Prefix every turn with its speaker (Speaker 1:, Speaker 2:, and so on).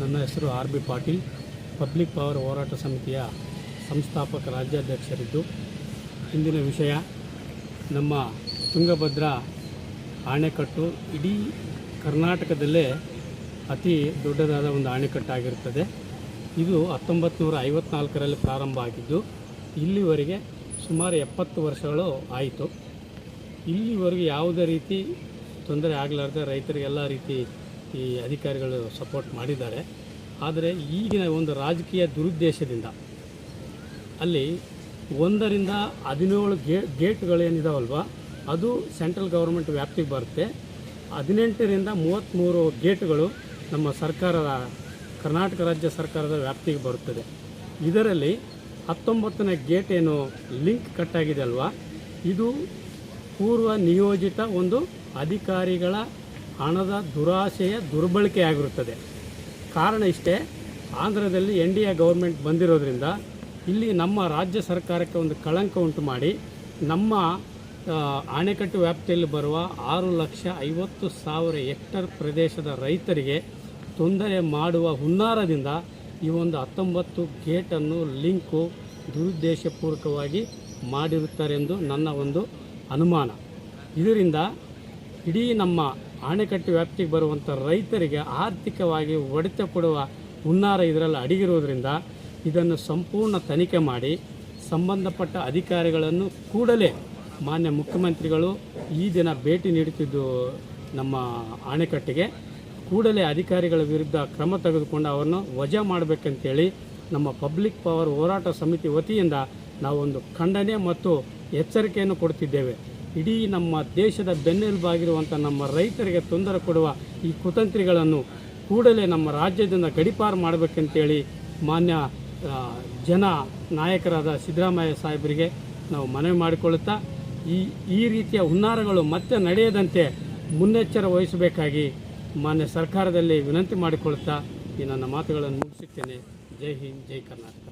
Speaker 1: ನನ್ನ ಹೆಸರು R B Patil. Public power ಹೋರಾಟ ಸಮಿತಿಯ ಸಂಸ್ಥಾಪಕ ರಾಜ್ಯಾಧ್ಯಕ್ಷರಿದ್ದು, ಇಂದಿನ ವಿಷಯ ನಮ್ಮ ತುಂಗಭದ್ರಾ ಅಣೆಕಟ್ಟು ಇಡೀ ಕರ್ನಾಟಕದಲ್ಲೇ ಅತಿ ದೊಡ್ಡದಾದ ಒಂದು ಅಣೆಕಟ್ಟಾಗಿರುತ್ತದೆ ಇದು ಹತ್ತೊಂಬತ್ತು ನೂರ ಐವತ್ನಾಲ್ಕರಲ್ಲಿ ಪ್ರಾರಂಭ ಆಗಿದ್ದು, ಇಲ್ಲಿವರೆಗೆ ಸುಮಾರು ಎಪ್ಪತ್ತು ವರ್ಷಗಳು ಆಯಿತು. ಇಲ್ಲಿವರೆಗೆ ಯಾವುದೇ ರೀತಿ ತೊಂದರೆ ಆಗಲಾರ್ದೆ ರೈತರಿಗೆಲ್ಲ ರೀತಿ ಈ ಅಧಿಕಾರಿಗಳು ಸಪೋರ್ಟ್ ಮಾಡಿದ್ದಾರೆ. ಆದರೆ ಈಗಿನ ಒಂದು ರಾಜಕೀಯ ದುರುದ್ದೇಶದಿಂದ ಅಲ್ಲಿ ಒಂದರಿಂದ ಹದಿನೇಳು ಗೇ, ಗೇಟ್ಗಳೇನಿದಾವಲ್ವ, ಅದು ಸೆಂಟ್ರಲ್ ಗೌರ್ಮೆಂಟ್ ವ್ಯಾಪ್ತಿಗೆ ಬರುತ್ತೆ. ಹದಿನೆಂಟರಿಂದ ಮೂವತ್ತ್ಮೂರು ಗೇಟ್ಗಳು ನಮ್ಮ ಸರ್ಕಾರದ ಕರ್ನಾಟಕ ರಾಜ್ಯ ಸರ್ಕಾರದ ವ್ಯಾಪ್ತಿಗೆ ಬರುತ್ತದೆ. ಇದರಲ್ಲಿ ಹತ್ತೊಂಬತ್ತನೇ ಗೇಟ್ ಏನು ಲಿಂಕ್ ಕಟ್ಟಾಗಿದೆ ಅಲ್ವಾ, ಇದು ಪೂರ್ವ ನಿಯೋಜಿತ ಒಂದು ಅಧಿಕಾರಿಗಳ ಹಣದ ದುರಾಸೆಯ ದುರ್ಬಳಕೆಯಾಗಿರುತ್ತದೆ. ಕಾರಣ ಇಷ್ಟೇ, ಆಂಧ್ರದಲ್ಲಿ ಎನ್ ಡಿ ಎ ಗೌರ್ಮೆಂಟ್ ಬಂದಿರೋದ್ರಿಂದ ಇಲ್ಲಿ ನಮ್ಮ ರಾಜ್ಯ ಸರ್ಕಾರಕ್ಕೆ ಒಂದು ಕಳಂಕ ಉಂಟು ಮಾಡಿ ನಮ್ಮ ಅಣೆಕಟ್ಟು ವ್ಯಾಪ್ತಿಯಲ್ಲಿ ಬರುವ ಆರು ಲಕ್ಷ ಐವತ್ತು ಸಾವಿರ ಹೆಕ್ಟರ್ ಪ್ರದೇಶದ ರೈತರಿಗೆ ತೊಂದರೆ ಮಾಡುವ ಹುನ್ನಾರದಿಂದ ಈ ಒಂದು ಹತ್ತೊಂಬತ್ತು ಗೇಟನ್ನು ಲಿಂಕು ದುರುದ್ದೇಶಪೂರ್ವಕವಾಗಿ ಮಾಡಿರುತ್ತಾರೆಂದು ನನ್ನ ಒಂದು ಅನುಮಾನ. ಇದರಿಂದ ಇಡೀ ನಮ್ಮ ಅಣೆಕಟ್ಟು ವ್ಯಾಪ್ತಿಗೆ ಬರುವಂಥ ರೈತರಿಗೆ ಆರ್ಥಿಕವಾಗಿ ಹೊಡೆತ ಕೊಡುವ ಹುನ್ನಾರ ಇದರಲ್ಲಿ ಅಡಗಿರುವುದರಿಂದ ಇದನ್ನು ಸಂಪೂರ್ಣ ತನಿಖೆ ಮಾಡಿ ಸಂಬಂಧಪಟ್ಟ ಅಧಿಕಾರಿಗಳನ್ನು ಕೂಡಲೇ ಮಾನ್ಯ ಮುಖ್ಯಮಂತ್ರಿಗಳು ಈ ದಿನ ಭೇಟಿ ನೀಡುತ್ತಿದ್ದು ನಮ್ಮ ಅಣೆಕಟ್ಟಿಗೆ ಕೂಡಲೇ ಅಧಿಕಾರಿಗಳ ವಿರುದ್ಧ ಕ್ರಮ ತೆಗೆದುಕೊಂಡು ಅವರನ್ನು ವಜಾ ಮಾಡಬೇಕಂತೇಳಿ ನಮ್ಮ ಪಬ್ಲಿಕ್ ಪವರ್ ಹೋರಾಟ ಸಮಿತಿ ವತಿಯಿಂದ ನಾವೊಂದು ಖಂಡನೆ ಮತ್ತು ಎಚ್ಚರಿಕೆಯನ್ನು ಕೊಡ್ತಿದ್ದೇವೆ ಇಡೀ ನಮ್ಮ ದೇಶದ ಬೆನ್ನೆಲುಬಾಗಿರುವಂಥ ನಮ್ಮ ರೈತರಿಗೆ ತೊಂದರೆ ಕೊಡುವ ಈ ಕುತಂತ್ರಿಗಳನ್ನು ಕೂಡಲೇ ನಮ್ಮ ರಾಜ್ಯದಿಂದ ಗಡಿಪಾರು ಮಾಡಬೇಕಂತೇಳಿ ಮಾನ್ಯ ಜನ ನಾಯಕರಾದ ಸಿದ್ದರಾಮಯ್ಯ ಸಾಹೇಬರಿಗೆ ನಾವು ಮನವಿ ಮಾಡಿಕೊಳ್ಳುತ್ತಾ, ಈ ಈ ರೀತಿಯ ಹುನ್ನಾರಗಳು ಮತ್ತೆ ನಡೆಯದಂತೆ ಮುನ್ನೆಚ್ಚರ ವಹಿಸಬೇಕಾಗಿ ಮಾನ್ಯ ಸರ್ಕಾರದಲ್ಲಿ ವಿನಂತಿ ಮಾಡಿಕೊಳ್ಳುತ್ತಾ ಈ ನನ್ನ ಮಾತುಗಳನ್ನು ಮುಗಿಸುತ್ತೇನೆ. ಜೈ ಹಿಂದ್, ಜೈ ಕರ್ನಾಟಕ.